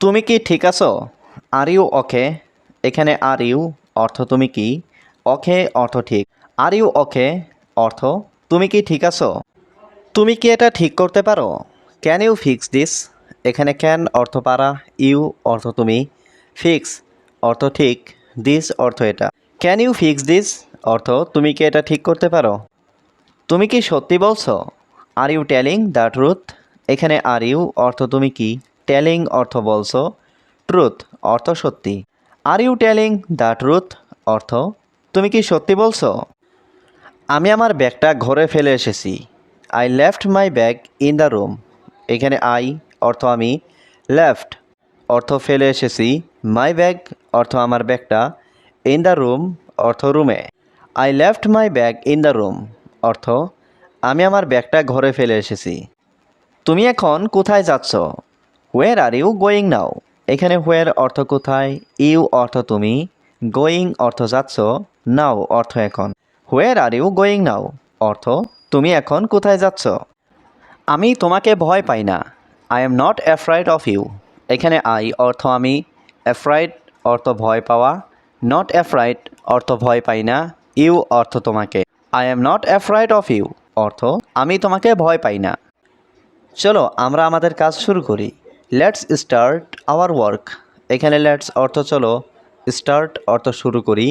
তুমি কি ঠিক আছো? আর ইউ ওকে এখানে আর ইউ অর্থ তুমি কি? ওকে অর্থ ঠিক। আর ইউ ওকে অর্থ তুমি কি ঠিক আছো? তুমি কি এটা ঠিক করতে পারো? ক্যান ইউ ফিক্স দিস এখানে ক্যান অর্থ পারা ইউ অর্থ তুমি। ফিক্স অর্থ ঠিক দিস অর্থ এটা। ক্যান ইউ ফিক্স দিস অর্থ তুমি কি এটা ঠিক করতে পারো? তুমি কি সত্যি বলছো? Are you telling the truth এখানে আর ইউ অর্থ তুমি কি? টেলিং অর্থ বলছো? ট্রুথ অর্থ সত্যি। Are you telling the truth অর্থ? তুমি কি সত্যি বলছো? আমি আমার ব্যাগটা ঘরে ফেলে এসেছি। I left my bag in the room এখানে আই অর্থ আমি লেফট অর্থ ফেলে এসেছি। মাই ব্যাগ অর্থ আমার ব্যাগটা ইন দ্য রুম অর্থ রুমে I left my bag in the room অর্থ আমি আমার ব্যাগটা ঘরে ফেলে এসেছি। তুমি এখন কোথায় যাচ্ছ? Where are you going now এখানে হোয়ার অর্থ কোথায়? ইউ অর্থ তুমি? গোয়িং অর্থ যাচ্ছ? নাও অর্থ এখন। Where are you going now অর্থ, তুমি এখন কোথায় যাচ্ছ? আমি তোমাকে ভয় পাই না। I am not afraid of you এখানে আই অর্থ আমি। অ্যাফ্রাইড অর্থ ভয় পাওয়া। নট অ্যাফ্রাইড অর্থ ভয় পাই না। ইউ অর্থ তোমাকে। I am not afraid of you অর্থ, আমি তোমাকে ভয় পাই না। চলো, আমরা আমাদের কাজ শুরু করি। লেটস স্টার্ট আওয়ার ওয়ার্ক এখানে লেটস অর্থ চলো স্টার্ট অর্থ শুরু করি।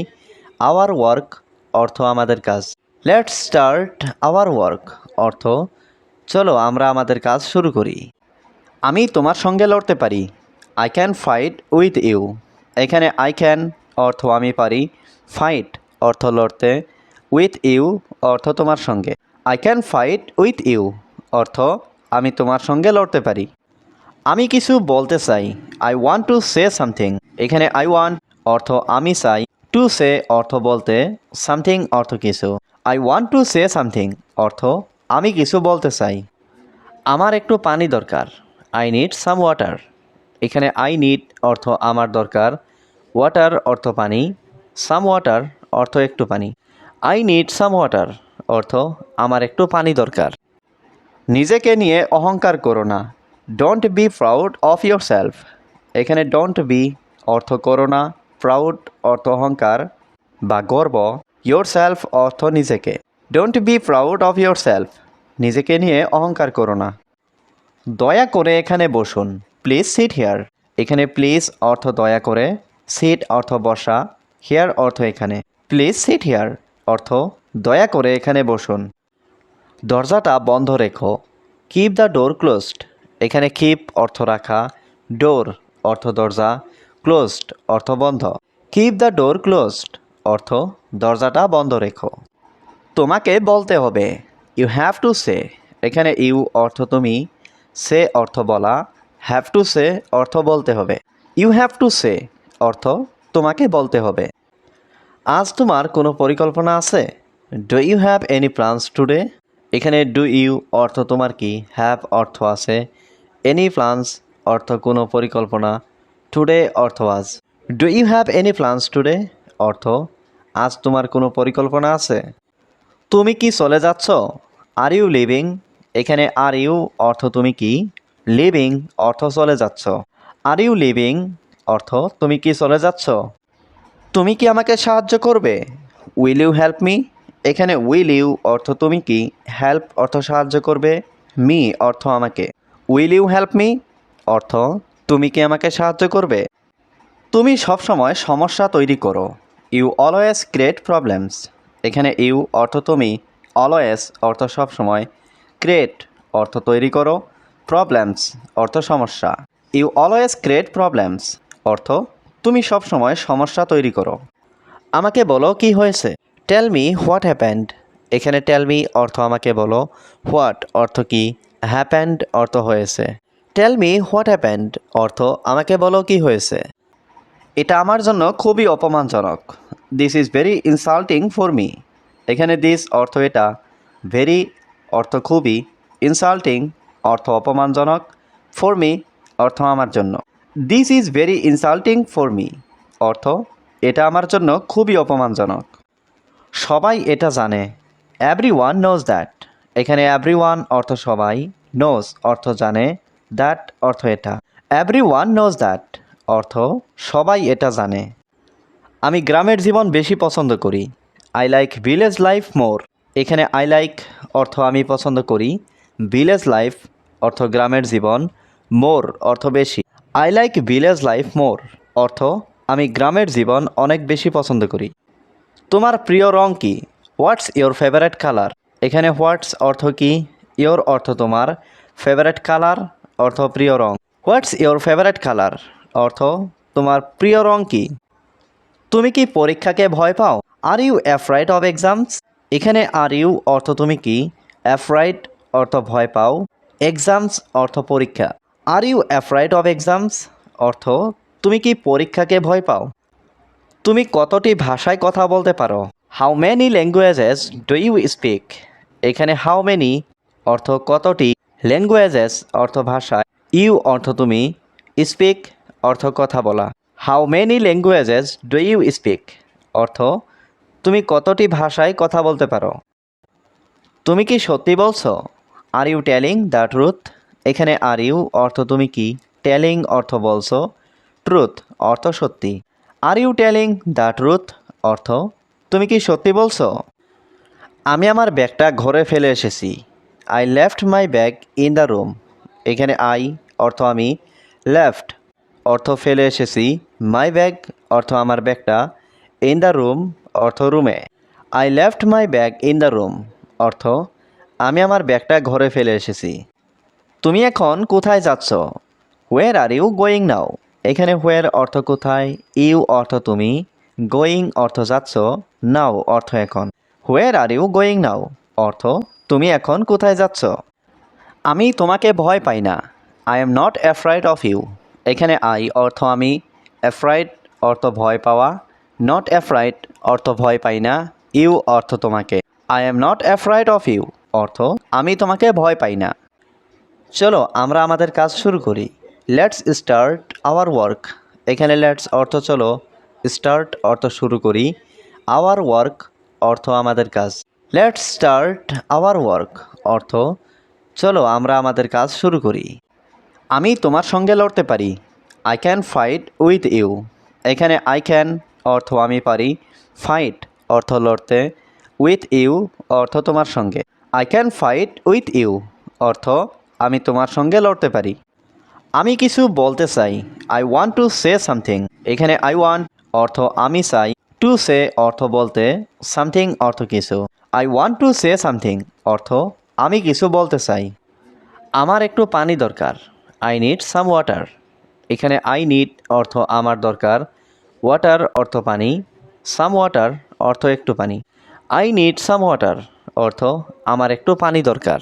আওয়ার ওয়ার্ক অর্থ আমাদের কাজ। লেটস স্টার্ট আওয়ার ওয়ার্ক অর্থ চলো আমরা আমাদের কাজ শুরু করি। আমি তোমার সঙ্গে লড়তে পারি। I can fight with you এখানে আই ক্যান অর্থ আমি পারি। ফাইট অর্থ লড়তে। উইথ ইউ অর্থ তোমার সঙ্গে। I can fight with you অর্থ আমি তোমার সঙ্গে লড়তে পারি। আমি কিছু বলতে চাই। I want to say something এখানে আই ওয়ান্ট অর্থ আমি চাই। টু সে অর্থ বলতে সামথিং অর্থ কিছু। I want to say something অর্থ আমি কিছু বলতে চাই। আমার একটু পানি দরকার। আই নিড সাম ওয়াটার এখানে আই নিড অর্থ আমার দরকার। ওয়াটার অর্থ পানি। সাম ওয়াটার অর্থ একটু পানি। আই নিড সাম ওয়াটার অর্থ আমার একটু পানি দরকার। নিজেকে নিয়ে অহংকার করো না। Don't be proud of yourself এখানে ডোন্ট বি অর্থ করো না প্রাউড অর্থ অহংকার বা গর্ব ইয়োর সেলফ অর্থ নিজেকে। Don't be proud of yourself নিজেকে নিয়ে অহংকার করো না। দয়া করে এখানে বসুন। প্লিজ সিট হেয়ার এখানে প্লিজ অর্থ দয়া করে সিট অর্থ বসা হেয়ার অর্থ এখানে। প্লিজ সিট হেয়ার অর্থ দয়া করে এখানে বসুন। দরজাটা বন্ধ রেখো। কিপ দ্য ডোর ক্লোজড এখানে কিপ অর্থ রাখা ডোর অর্থ দরজা ক্লোজড অর্থ বন্ধ। কিপ দ্য ডোর ক্লোজড অর্থ দরজাটা বন্ধ রেখো। তোমাকে বলতে হবে ইউ হ্যাভ টু সে এখানে ইউ অর্থ তুমি, সে অর্থ বলা হ্যাভ টু সে অর্থ বলতে হবে। ইউ হ্যাভ টু সে অর্থ তোমাকে বলতে হবে। আজ তোমার কোনো পরিকল্পনা আছে? Do you have any plans today এখানে ডু ইউ অর্থ তোমার কি? হ্যাভ অর্থ আছে। এনি প্ল্যানস অর্থ কোনো পরিকল্পনা। টুডে অর্থ আজ। Do you have any plans today অর্থ, আজ তোমার কোনো পরিকল্পনা আছে? তুমি কি চলে যাচ্ছ? আর ইউ লিভিং এখানে আর ইউ অর্থ তুমি কি? লিভিং অর্থ চলে যাচ্ছ। আর ইউ লিভিং অর্থ, তুমি কি চলে যাচ্ছ? তুমি কি আমাকে সাহায্য করবে? উইল ইউ হেল্প মি এখানে উইল ইউ অর্থ তুমি কি? হেল্প অর্থ সাহায্য করবে। মি অর্থ আমাকে। Will you help me? অর্থ, তুমি কি আমাকে সাহায্য করবে? তুমি সবসময় সমস্যা তৈরি করো। You always create problems. এখানে ইউ, অর্থ তুমি। অলওয়েজ, অর্থ সবসময়। ক্রিয়েট, অর্থ তৈরি করো। প্রবলেমস, অর্থ সমস্যা। You always create problems. অর্থ, তুমি সবসময় সমস্যা তৈরি করো। আমাকে বলো কি হয়েছে? টেল মি হোয়াট হ্যাপেন্ড এখানে টেল মি অর্থ আমাকে বলো। হোয়াট অর্থ কি? হ্যাপেন্ড অর্থ হয়েছে। টেল মি হোয়াট হ্যাপেন্ড অর্থ আমাকে বলো কি হয়েছে। এটা আমার জন্য খুবই অপমানজনক। This is very insulting for me এখানে দিস অর্থ এটা। ভেরি অর্থ খুবই ইনসাল্টিং অর্থ অপমানজনক। ফর মি অর্থ আমার জন্য। This is very insulting for me অর্থ এটা আমার জন্য খুবই অপমানজনক। সবাই এটা জানে। এভরি ওয়ান নোজ দ্যাট এখানে এভরি ওয়ান অর্থ সবাই নোজ অর্থ জানে দ্যাট অর্থ এটা। এভরি ওয়ান নোজ দ্যাট অর্থ সবাই এটা জানে। আমি গ্রামের জীবন বেশি পছন্দ করি। I like village life more এখানে আই লাইক অর্থ আমি পছন্দ করি। ভিলেজ লাইফ অর্থ গ্রামের জীবন মোর অর্থ বেশি। I like village life more অর্থ আমি গ্রামের জীবন অনেক বেশি পছন্দ করি। তোমার প্রিয় রং কি? হোয়াটস ইয়োর ফেভারেট কালার এখানে হোয়াটস অর্থ কি? ইয়োর অর্থ তোমার। ফেভারেট কালার অর্থ প্রিয় রং। হোয়াটস ইয়োর ফেভারেট কালার অর্থ তোমার প্রিয় রং কি? তুমি কি পরীক্ষাকে ভয় পাও? Are you afraid of exams এখানে আর ইউ অর্থ তুমি কি? অ্যাফ্রাইড অর্থ ভয় পাও। এক্সামস অর্থ পরীক্ষা। Are you afraid of exams অর্থ তুমি কি পরীক্ষাকে ভয় পাও? তুমি কতটি ভাষায় কথা বলতে পারো? How many languages do you speak এখানে হাউ মেনি অর্থ কতটি? ল্যাঙ্গুয়েজেস অর্থ ভাষা। ইউ অর্থ তুমি। স্পিক অর্থ কথা বলা। How many languages do you speak অর্থ, তুমি কতটি ভাষায় কথা বলতে পারো? তুমি কি সত্যি বলছো? Are you telling the truth এখানে আর ইউ অর্থ তুমি কি? টেলিং অর্থ বলছো। ট্রুথ অর্থ সত্যি। Are you telling the truth অর্থ, তুমি কি সত্যি বলছো? আমি আমার ব্যাগটা ঘরে ফেলে এসেছি। I left my bag in the room এখানে আই অর্থ আমি লেফট অর্থ ফেলে এসেছি। মাই ব্যাগ অর্থ আমার ব্যাগটা ইন দ্য রুম অর্থ রুমে I left my bag in the room অর্থ আমি আমার ব্যাগটা ঘরে ফেলে এসেছি। তুমি এখন কোথায় যাচ্ছ? Where are you going now এখানে হোয়ার অর্থ কোথায়? ইউ অর্থ তুমি। গোয়িং অর্থ যাচ্ছ। নাও অর্থ এখন। Where are you going now অর্থ, তুমি এখন কোথায় যাচ্ছ? আমি তোমাকে ভয় পাই না। I am not afraid of you এখানে আই অর্থ আমি। অ্যাফ্রাইড অর্থ ভয় পাওয়া। নট অ্যাফ্রাইড অর্থ ভয় পাই না। ইউ অর্থ তোমাকে। I am not afraid of you অর্থ, আমি তোমাকে ভয় পাই না। চলো, আমরা আমাদের কাজ শুরু করি। লেটস স্টার্ট আওয়ার ওয়ার্ক এখানে লেটস অর্থ চলো। স্টার্ট অর্থ শুরু করি। আওয়ার ওয়ার্ক অর্থ আমাদের কাজ। লেটস স্টার্ট আওয়ার ওয়ার্ক অর্থ, চলো আমরা আমাদের কাজ শুরু করি। আমি তোমার সঙ্গে লড়তে পারি। I can fight with you এখানে আই ক্যান অর্থ আমি পারি। ফাইট অর্থ লড়তে। উইথ ইউ অর্থ তোমার সঙ্গে। I can fight with you অর্থ, আমি তোমার সঙ্গে লড়তে পারি। আমি কিছু বলতে চাই। I want to say something এখানে আই ওয়ান্ট অর্থ আমি চাই। টু সে অর্থ বলতে সামথিং অর্থ কিছু। I want to say something অর্থ আমি কিছু বলতে চাই। আমার একটু পানি দরকার। আই নিড সাম ওয়াটার এখানে আই নিড অর্থ আমার দরকার। ওয়াটার অর্থ পানি। সাম ওয়াটার অর্থ একটু পানি। আই নিড সাম ওয়াটার অর্থ আমার একটু পানি দরকার।